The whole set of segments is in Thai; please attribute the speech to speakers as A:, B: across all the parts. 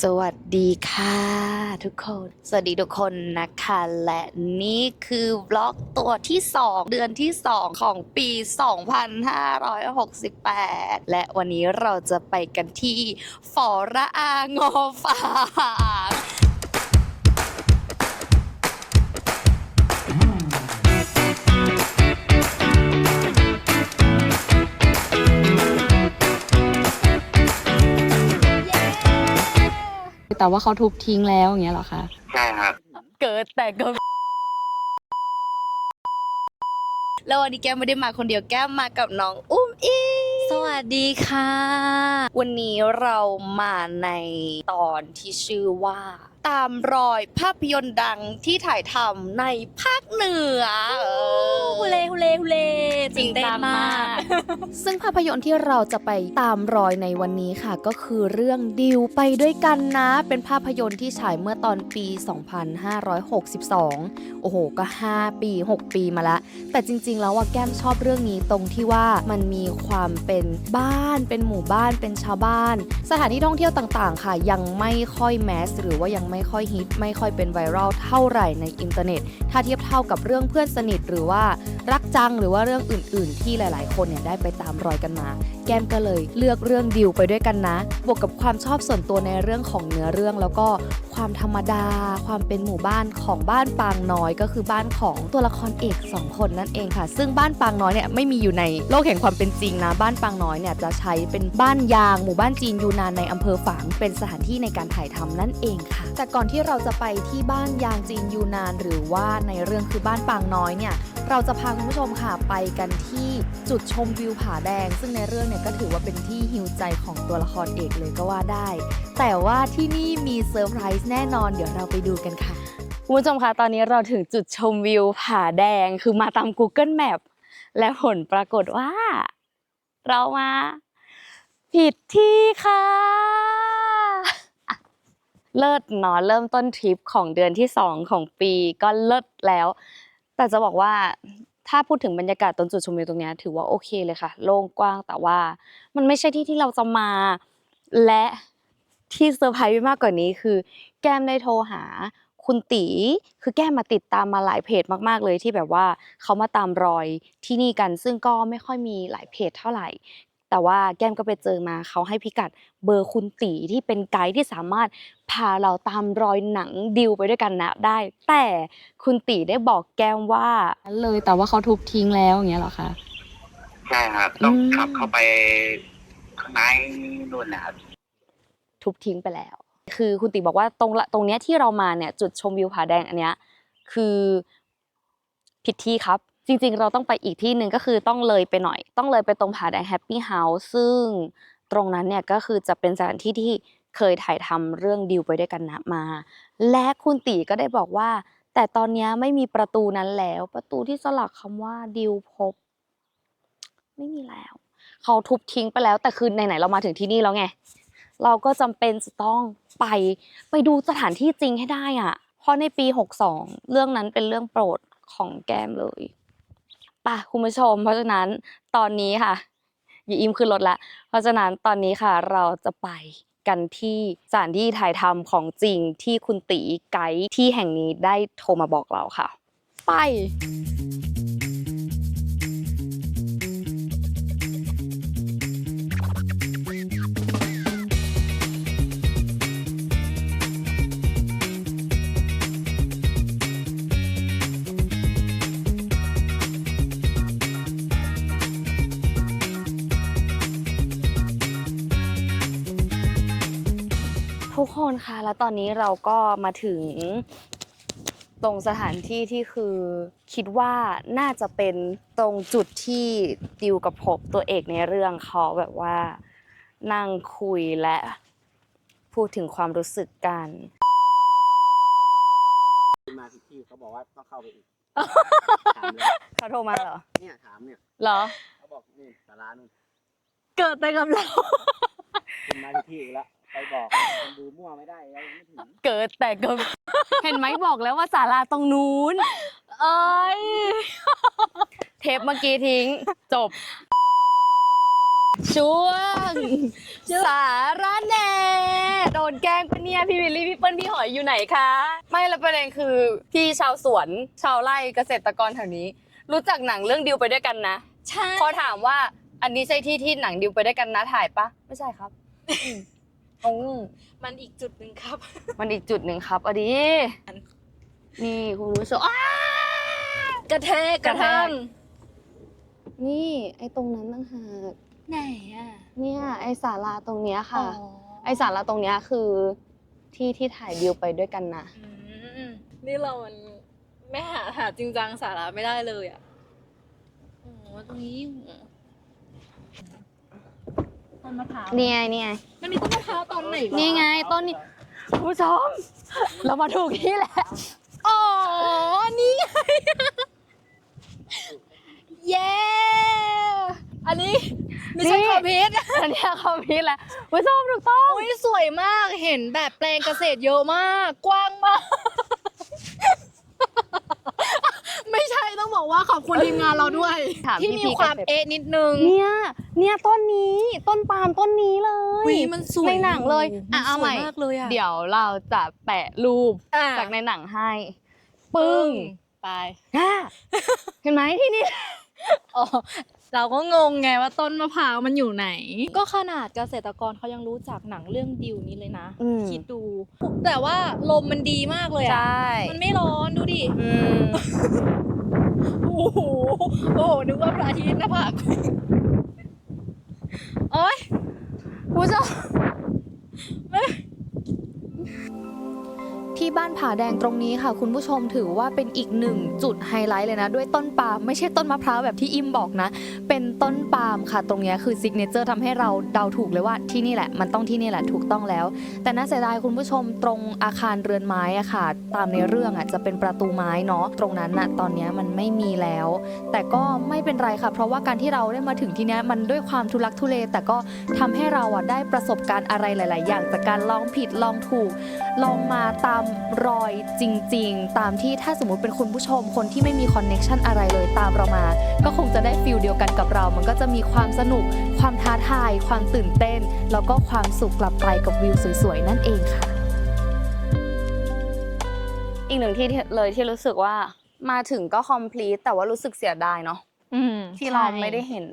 A: สวัสดีค่ะทุกคน สวัสดีทุกคนนะคะ และนี่คือบล็อกตัวที่ 2 เดือนที่ 2 ของปี 2568 และวันนี้เราจะไปกันที่ฟอระอางอฟา
B: แต่ว่าเขาทุบทิ้งแล้วอย่างเงี้ยเหรอคะ
C: ใช่ครับ
A: เกิดแต่ก็แล้ววันนี้แก้มไม่ได้มาคนเดียวแก้มมากับน้องอุ้มอีสวัสดีค่ะ วันนี้เรามาในตอนที่ชื่อว่า ตามรอยภาพยนตร์ดังที่ถ่ายทำในภาคเหนือเออ
B: ฮูเลฮูเลฮูเล
A: จริงจังมาก ซึ่งภาพยนตร์ที่เราจะไปตามรอยในวันนี้ค่ะ ก็คือเรื่องดิวไปด้วยกันนะ เป็นภาพยนตร์ที่ฉายเมื่อตอนปี 2562 โอ้โห ก็ 5 ปี 6 ปีมาละ แต่จริง ๆ แล้วว่าแก้มชอบเรื่องนี้ตรงที่ว่ามันมีความเป็นบ้าน เป็นหมู่บ้าน เป็นชาวบ้าน สถานที่ท่องเที่ยวต่างๆ ค่ะ ยังไม่ค่อยแมสหรือว่ายังไม่ค่อยฮิต ไม่ค่อยเป็นไวรัลเท่าไหร่ในอินเทอร์เน็ต ถ้าเทียบเท่ากับเรื่องเพื่อนสนิทหรือว่ารักจังหรือว่าเรื่องอื่น ๆ ที่หลาย ๆ คนเนี่ยได้ไปตามรอยกันมา แก้มก็เลยเลือกเรื่องดิวไปด้วยกันนะ บวกกับความชอบส่วนตัวในเรื่องของเนื้อเรื่อง แล้วก็ความธรรมดา ความเป็นหมู่บ้านของบ้านปางน้อย ก็คือบ้านของตัวละครเอกสองคนนั่นเองค่ะ ซึ่งบ้านปางน้อยเนี่ยไม่มีอยู่ในโลกแห่งความเป็นจริงนะ บ้านปางน้อยเนี่ยจะใช้เป็นบ้านยาง หมู่บ้านจีนยูนานในอำเภอฝาง เป็นสถานที่ในการถ่ายทำนั่นเองค่ะ แต่ก่อนที่เราจะไปที่บ้านยางจีนยูนาน หรือว่าในเรื่องคือบ้านปางน้อยเนี่ย เราจะพาคุณผู้ชมค่ะไปกันที่จุดชมวิวผาแดง ซึ่งในเรื่องเนี่ยก็ถือว่าเป็นที่ฮิวใจของตัวละครเอกเลยก็ว่าได้ แต่ว่าที่นี่มีเซอร์ไพรส์แน่นอนเดี๋ยวเราไปดูกันค่ะคุณผู้ชมคะตอนนี้เราถึงจุดชมวิวผาแดงคือมาตาม Google Map และผลปรากฏว่า เรามา ผิดที่ค่ะเลิศเนาะเริ่มต้นทริปของเดือนที่2ของปีก็เลิศแล้ว แต่จะบอกว่าถ้าพูดถึงบรรยากาศตรงจุดชมวิวตรงนี้ถือว่าโอเคเลยค่ะ โล่งกว้างแต่ว่า มันไม่ใช่ที่ที่เราจะมา และที่เซอร์ไพรส์ไปมากกว่านี้คือ แก้มได้โทรหาคุณตีคือแก้มมาติดตามมาหลายเพจมากๆเลยที่แบบว่าเขามาตามรอยที่นี่กันซึ่งก็ไม่ค่อยมีหลายเพจเท่าไหร่ แต่ว่าแก้มก็ไปเจอมาเขาให้พิกัดเบอร์คุณตีที่เป็นไกด์ที่สามารถพาเราตามรอยหนังดิวไปด้วยกันนะได้ แต่คุณตีได้บอกแก้มว่า
B: เลยแต่ว่าเขาทุบทิ้งแล้วอย่างเงี้ยเหรอคะ
C: ใช่ครับต้อง
A: อืม
C: ขับเข้าไปข้างในนู่นนะครับ
A: ทุบทิ้งไปแล้ว คือคุณติบอกว่าตรงละตรงเนี้ยที่เรามาเนี่ยจุดชมวิวผาแดงอันเนี้ยคือผิดที่ครับ จริงๆ เราต้องไปอีกที่หนึ่งก็คือต้องเลยไปหน่อย ต้องเลยไปตรงผาแดงแฮปปี้เฮาส์ซึ่งตรงนั้นเนี่ยก็คือจะเป็นสถานที่ที่เคยถ่ายทำเรื่องดิวไปด้วยกันนะมา และคุณตีก็ได้บอกว่า แต่ตอนนี้ไม่มีประตูนั้นแล้ว ประตูที่สลักคำว่าดิวพบ ไม่มีแล้ว เขาทุบทิ้งไปแล้วแต่คือไหนๆเรามาถึงที่นี่แล้วไง เราก็จำเป็นจะต้องไปไปดูสถานที่จริงให้ได้อะ เพราะในปี 62 เรื่องนั้นเป็นเรื่องโปรดของแก้มเลย ป่ะคุณผู้ชม เพราะฉะนั้นตอนนี้ค่ะอย่าอิมขึ้นรถละเพราะฉะนั้นตอนนี้ค่ะเราจะไปกันที่สถานที่ถ่ายทำของจริงที่คุณตีไกด์ที่แห่งนี้ได้โทรมาบอกเราค่ะ ไป คนคะแล้วตอนนี้เราก็มาถึงตรงสถานที่ที่คือคิดว่าน่าจะเป็นตรงจุดที่ดิวกับพบตัวเอกในเรื่องเขาแบบว่า นั่งคุยและพูดถึงความรู้สึกกัน
D: มาผิดที่เขาบอกว่าต้องเข้าไปอีกถามเลย
A: เขาโทรมาเหรอ
D: เนี่ยถามเนี่ย
A: เหรอ
D: เขาบอกนี่สารานู่น
A: เกิดแต่กับเรา
D: คุณมาผิดที่อีกแล้ว ไปบอกคนดูมั่วไม่ได้แล้วยังไม่ถึง
A: เกิดแต่กับเห็นไหมบอกแล้วว่าศาลาตรงนู้น เอ้ย เทปเมื่อกี้ทิ้ง จบ ช่วง สาระแหน่โดนแกล้งปะเนี่ยพี่วิลลี่พี่เปิ้ลพี่หอยอยู่ไหนคะ ไม่และประเด็นคือพี่ชาวสวน ชาวไร่เกษตรกรแถวนี้ รู้จักหนังเรื่องดิวไปด้วยกันนะ
B: ใช่
A: พอถามว่าอันนี้ใช่ที่ที่หนังดิวไปด้วยกันนะถ่ายปะไม่ใช่ครับ อืม
B: มันอีกจุดหนึ่งครับ
A: มันอีกจุดหนึ่งครับอะดีนี่คุณผู้ชมอ้าก
B: ระแทก
A: กระทั่งนี่ไอ้ตรงนั้นต่างหาก
B: ไหนอะ
A: เนี่ยไอ้ศาลาตรงเนี้ยค่ะ
B: อ๋อ
A: ไอ้ศาลาตรงเนี้ยคือที่ที่ถ่ายดิวไปด้วยกันนะ
B: อืมนี่เรามันไม่หาหาจริงจังสาระไม่ได้เลยอะโอ้โหตรงนี้อยู่ต้ นมะพร้าว
A: นี่ไงนี่ไง
B: มันมีต้นมะพร้าวตอนไหนวะ
A: นี่ไงต้นนี้คุณผู้ชมเรามาถูกที่แล้ว
B: อ๋อ นี่ไง เย้ อันนี้ไม่ใช่คอมพิวต์
A: อันเนี้ยเขาพีแล้วคุณผู้ชมถูกต้อง
B: อุ้ยสวยมาก เห็นแบบแปลงเกษตรเยอะมาก กว้างมาก ไม่ใช่ต้อง บอกว่าขอบคุณทีมงานเราด้วย
A: ถาม
B: ที่
A: พี่
B: มี
A: พี
B: ความ
A: เกษตร
B: เอ๊ะนิดนึง
A: เนี่ย เนี่ยต้นนี้ต้นปาล์มต้นนี้เลย
B: อุ๊ยมันสวย
A: ในหนังเลย
B: อยู่
A: อะ
B: มัน
A: เอา
B: สวย
A: ใหม่
B: มากเลยอะ
A: เดี๋ยวเราจะแปะรูป
B: อะ
A: จากในหนังให้ ปึ้ง
B: ไป
A: อะเห็นไหมที่นี่
B: อ๋อเราก็งงไงว่าต้นมะพร้าวมันอยู่ไหน ก็ขนาดเกษตรกรเขายังรู้จักหนังเรื่องดิวนี้เลยนะ
A: อืม
B: คิดดู แต่ว่าลมมันดีมากเลย
A: ใช
B: อะ่มันไม่ร้อนดูดิ
A: อืม
B: โอ้โห โอ้โห นึกว่าพระอาทิตย์หน้าผากโอ้ย
A: คุณผู้ชม ที่บ้านผาแดงตรงนี้ค่ะ คุณผู้ชมถือว่าเป็นอีกหนึ่งจุดไฮไลท์เลยนะ ด้วยต้นปาล์มไม่ใช่ต้นมะพร้าวแบบที่อิมบอกนะ เป็นต้นปาล์มค่ะ ตรงนี้คือซิกเนเจอร์ทำให้เราเดาถูกเลยว่าที่นี่แหละ มันต้องที่นี่แหละถูกต้องแล้ว แต่น่าเสียดายคุณผู้ชมตรงอาคารเรือนไม้อะค่ะ ตามในเรื่องอะจะเป็นประตูไม้เนาะตรงนั้นน่ะตอนนี้มันไม่มีแล้ว แต่ก็ไม่เป็นไรค่ะ เพราะว่าการที่เราได้มาถึงที่นี้มันด้วยความทุลักทุเล แต่ก็ทำให้เราอะได้ประสบการณ์อะไรหลาย ๆ อย่างจากการลองผิดลองถูก ลองมาตามรอยจริง ๆ ตามที่ถ้าสมมติเป็นคุณผู้ชมคนที่ไม่มีคอนเน็ชันอะไรเลยตามเรามา ก็คงจะได้ฟิลเดียวกันกับเรา มันก็จะมีความสนุก ความท้าทาย ความตื่นเต้น แล้วก็ความสุขกลับไปกับวิวสวยๆ นั่นเองค่ะ อีกหนึ่งที่เลยที่รู้สึกว่ามาถึงก็คอมพลีทแต่ว่ารู้สึกเสียดายเนาะ
B: อืม
A: ที่เราไม่ได้เห็น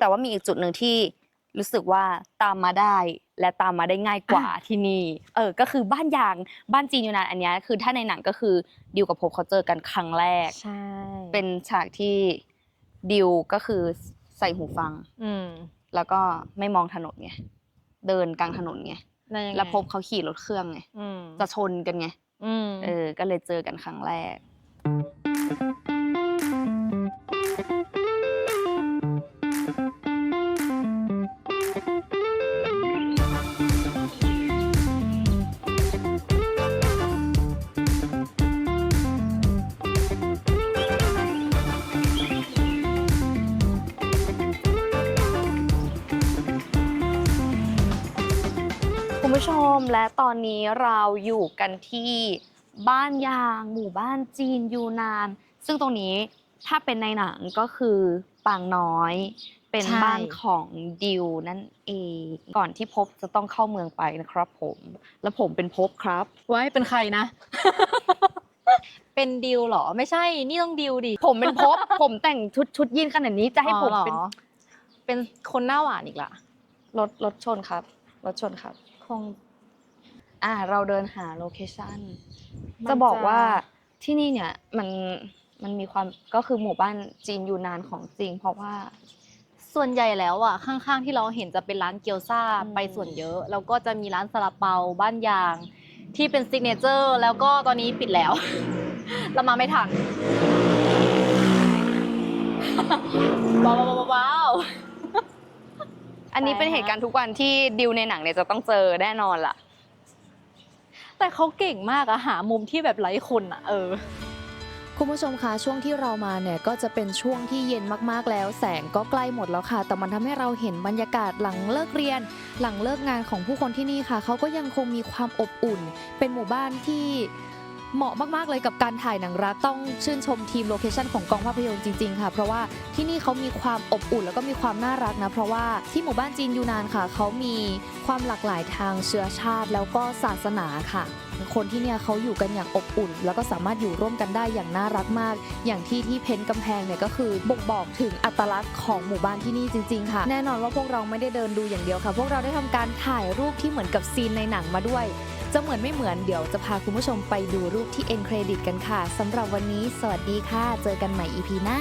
A: แต่ว่ามีอีกจุดหนึ่งที่รู้สึกว่าตามมาได้ และตามมาได้ง่ายกว่าที่นี่ เออ ก็คือบ้านยางบ้านจีนยูนานอันเนี้ยคือถ้าในหนังก็คือดิวกับพบเขาเจอกันครั้งแรก
B: ใช่
A: เป็นฉากที่ดิวก็คือใส่หูฟัง
B: อืม
A: แล้วก็ไม่มองถนนไง เดินกลางถนนไง
B: แล้วยังไง
A: แล้วพบเขาขี่รถเครื่องไง
B: อืม
A: จะชนกันไง
B: อืม
A: เออ ก็เลยเจอกันครั้งแรกคุณ ผู้ชมและตอนนี้เราอยู่กันที่บ้านยาง หมู่บ้านจีนยูนาน ซึ่งตรงนี้ถ้าเป็นในหนังก็คือปางน้อย เป็นบ้านของดิวนั่นเอง ก่อนที่พบจะต้องเข้าเมืองไปนะครับผม และผมเป็นพบครับ
B: ไว้เป็นใครนะ เป็นดิวเหรอ ไม่ใช่ นี่ต้องดิวดิ
A: ผมเป็นพบ ผมแต่งชุดชุดยีนขนาดนี้จะให้ผม
B: อ๋อ
A: เป็น
B: หรอเป็นคนหน้าหวานอีกละ
A: รถรถชนครับรถชนครับ
B: คง
A: อ่า เราเดินหาโลเคชั่น
B: มัน
A: จะบอก
B: จะ
A: ว่าที่นี่เนี่ยมันมันมีความก็คือหมู่บ้านจีนยูนานของจริง เพราะว่า
B: ส่วนใหญ่แล้วอะข้างๆที่เราเห็นจะเป็นร้านเกี๊ยวซ่า
A: อืม
B: ไปส่วนเยอะแล้วก็จะมีร้านซาลาเปาบ้านยาง ที่เป็นซิกเนเจอร์แล้วก็ตอนนี้ปิดแล้ว เรามาไม่ทันว้าวว้าวว้าว
A: อันนี้เป็น
B: ใช่
A: เหตุการณ์ทุกวันที่ดิวในหนังเนี่ยจะต้องเจอแน่นอนล่ะ
B: แต่เขาเก่งมากอะหามุมที่แบบไร้คนอะเออ
A: คุณผู้ชมคะช่วงที่เรามาเนี่ยก็จะเป็นช่วงที่เย็นมากๆแล้ว แสงก็ใกล้หมดแล้วค่ะ แต่มันทำให้เราเห็นบรรยากาศหลังเลิกเรียน หลังเลิกงานของผู้คนที่นี่ค่ะเขาก็ยังคงมีความอบอุ่น เป็นหมู่บ้านที่ เหมาะมากๆเลยกับการถ่ายหนังรักต้องชื่นชมทีมโลเคชันของกองภาพยนตร์จริงๆค่ะ เพราะว่าที่นี่เขามีความอบอุ่นแล้วก็มีความน่ารักนะ เพราะว่าที่หมู่บ้านจีนยูนานค่ะ เขามีความหลากหลายทางเชื้อชาติแล้วก็ศาสนาค่ะ คนที่เนี่ยเขาอยู่กันอย่างอบอุ่น แล้วก็สามารถอยู่ร่วมกันได้อย่างน่ารักมาก อย่างที่ที่เพ้นท์กำแพงเนี่ยก็คือบ่งบอกถึงอัตลักษณ์ของหมู่บ้านที่นี่จริง ๆ ค่ะ แน่นอนว่าพวกเราไม่ได้เดินดูอย่างเดียวค่ะ พวกเราได้ทำการถ่ายรูปที่เหมือนกับซีนในหนังมาด้วย จะเหมือนไม่เหมือนเดี๋ยวจะพาคุณผู้ชมไปดูรูปที่เอ็นเครดิตกันค่ะสำหรับวันนี้ สวัสดีค่ะ เจอกันใหม่ EP หน้า